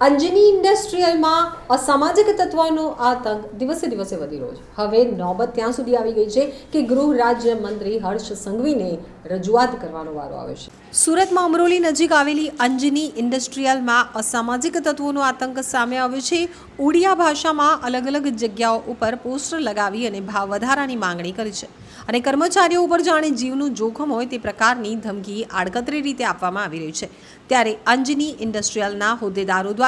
અંજની ઇન્ડસ્ટ્રીયલમાં અસામાજિક તત્વોનો આતંક દિવસે દિવસે વધી રહ્યો છે. હવે નોબત ત્યાં સુધી આવી ગઈ છે કે ગૃહ રાજ્ય મંત્રી હર્ષ સંઘવીને રજૂઆત કરવાનો વારો આવે છે. સુરતમાં અમરોલી નજીક આવેલી અંજની ઇન્ડસ્ટ્રીયલમાં અસામાજિક તત્વોનો આતંક સામે આવ્યો છે. ઉડિયા ભાષામાં અલગ અલગ જગ્યાઓ ઉપર પોસ્ટર લગાવી અને ભાવ વધારાની માંગણી કરી છે. અને કર્મચારીઓ ઉપર જાણે જીવનું જોખમ હોય તે પ્રકારની ધમકી આડકતરી રીતે આપવામાં આવી રહી છે. ત્યારે અંજની ઇન્ડસ્ટ્રીયલના હોદ્દેદારો દ્વારા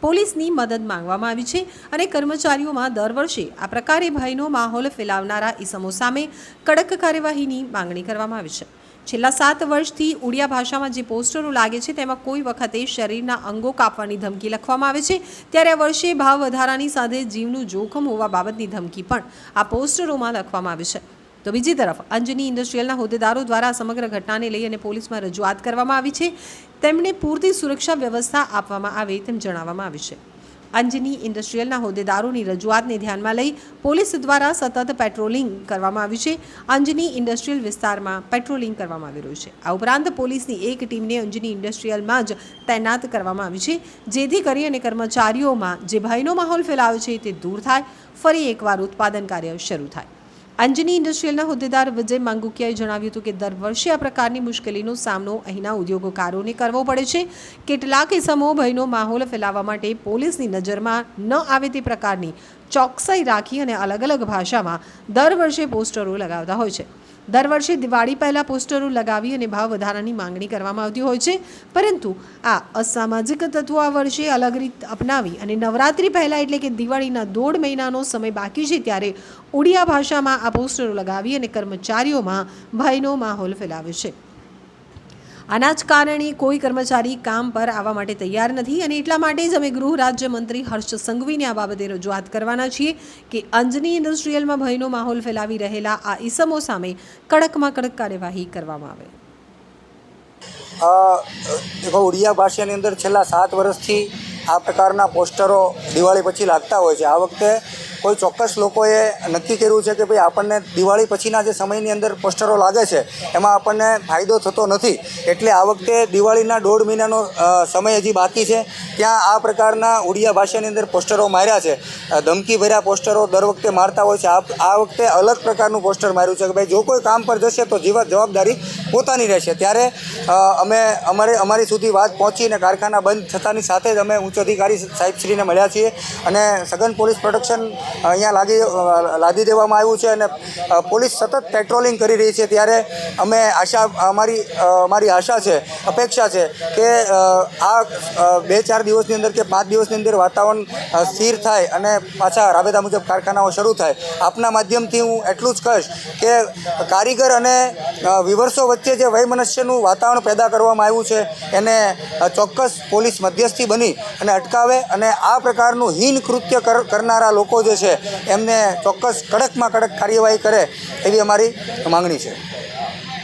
પોલીસની મદદ માંગવામાં આવી છે અને કર્મચારીઓમાં દર વર્ષે આ પ્રકારે ભયનો માહોલ ફેલાવનારા ઇસમો સામે કડક કાર્યવાહીની માંગણી કરવામાં આવી છે. છેલ્લા સાત વર્ષથી ઉડિયા ભાષામાં જે પોસ્ટરો લાગે છે તેમાં કોઈ વખતે શરીરના અંગો કાપવાની ધમકી લખવામાં આવે છે. ત્યારે આ વર્ષે ભાવ વધારાની સાથે જીવનું જોખમ હોવા બાબતની ધમકી પણ આ પોસ્ટરોમાં લખવામાં આવી છે. તો બીજી તરફ, અંજની ઇન્ડસ્ટ્રીયલના હોદ્દેદારો દ્વારા સમગ્ર ઘટનાને લઈ અને પોલીસમાં રજૂઆત કરવામાં આવી છે. તેમને પૂરતી સુરક્ષા વ્યવસ્થા આપવામાં આવે તેમ જણાવવામાં આવ્યું છે. અંજની ઇન્ડસ્ટ્રીયલના હોદ્દેદારોની રજૂઆતને ધ્યાનમાં લઈ પોલીસ દ્વારા સતત પેટ્રોલિંગ કરવામાં આવ્યું છે. અંજની ઇન્ડસ્ટ્રીયલ વિસ્તારમાં પેટ્રોલિંગ કરવામાં આવી રહ્યું છે. આ ઉપરાંત પોલીસની એક ટીમને અંજની ઇન્ડસ્ટ્રીયલમાં જ તૈનાત કરવામાં આવી છે. જેથી કરી અને કર્મચારીઓમાં જે ભયનો માહોલ ફેલાયો છે તે દૂર થાય. ફરી એકવાર ઉત્પાદન કાર્ય શરૂ થાય. અંજની ઇન્ડસ્ટ્રીયલના હોદ્દેદાર વિજય માંગુકિયાએ જણાવ્યું હતું કે દર વર્ષે આ પ્રકારની મુશ્કેલીનો સામનો અહીંના ઉદ્યોગકારોને કરવો પડે છે. કેટલાક ઇસમો ભયનો માહોલ ફેલાવવા માટે પોલીસની નજરમાં ન આવે તે પ્રકારની ચોકસાઈ રાખી અને અલગ અલગ ભાષામાં દર વર્ષે પોસ્ટરો લગાવતા હોય છે. દર વર્ષે દિવાળી પહેલાં પોસ્ટરો લગાવી અને ભાવ વધારાની માંગણી કરવામાં આવતી હોય છે. પરંતુ આ અસામાજિક તત્વો આ વર્ષે અલગ રીત અપનાવી અને નવરાત્રિ પહેલાં એટલે કે દિવાળીના દોઢ મહિનાનો સમય બાકી છે ત્યારે ઉડિયા ભાષામાં આ પોસ્ટરો લગાવી અને કર્મચારીઓમાં ભયનો માહોલ ફેલાવ્યો છે. આના જ કારણે કોઈ કર્મચારી કામ પર આવવા માટે તૈયાર નથી અને એટલા માટે જ અમે ગૃહ રાજ્યમંત્રી હર્ષ સંઘવીને આ બાબતે રજૂઆત કરવાના છીએ કે અંજની ઇન્ડસ્ટ્રીયલમાં ભયનો માહોલ ફેલાવી રહેલા આ ઈસમો સામે કડકમાં કડક કાર્યવાહી કરવામાં આવે. ઉડિયા ભાષાની અંદર છેલ્લા સાત વર્ષથી આ પ્રકારના પોસ્ટરો દિવાળી પછી લાગતા હોય છે. આ વખતે કોઈ ચોક્કસ લોકોએ નક્કી કર્યું છે કે ભાઈ આપણને દિવાળી પછીના જે સમયની અંદર પોસ્ટરો લાગે છે, એમાં આપણને ફાયદો થતો નથી. એટલે આ વખતે દિવાળીના દોઢ મહિનાનો સમય હજી બાકી છે. ત્યાં આ પ્રકારના ઉડિયા ભાષાની અંદર પોસ્ટરો માર્યા છે. ધમકી ભર્યા પોસ્ટરો દર વખતે મારતા હોય છે. આ વખતે અલગ પ્રકારનું પોસ્ટર માર્યું છે કે ભાઈ જો કોઈ કામ પર જશે તો જીવા, જવાબદારી પોતાની રહેશે. ત્યારે અમે, અમારે, અમારી સુધી વાત પહોંચીને કારખાના બંધ થતાની સાથે જ અમે ઉચ્ચ અધિકારી સાહેબશ્રીને મળ્યા છીએ અને સઘન પોલીસ પ્રોટેક્શન અહીંયા લાગી લાદી દેવામાં આવ્યું છે અને પોલીસ સતત પેટ્રોલિંગ કરી રહી છે ત્યારે અમે આશા, અમારી અમારી આશા છે, અપેક્ષા છે કે આ બે ચાર દિવસની અંદર કે પાંચ દિવસની અંદર વાતાવરણ સ્થિર થાય અને પાછા રાબેતા મુજબ કારખાનાઓ શરૂ થાય. આપના માધ્યમથી હું એટલું જ કહીશ કે કારીગર અને વિવર્સો વચ્ચે જે વયમનુષ્યનું વાતાવરણ પેદા કરવામાં આવ્યું છે એને ચોક્કસ પોલીસ મધ્યસ્થી બની અને અટકાવે અને આ પ્રકારનું હીન કૃત્ય કર- કરનારા લોકો જે છે. એમને ચોક્કસ કડકમાં કડક કાર્યવાહી કરે એવી અમારી માંગણી છે.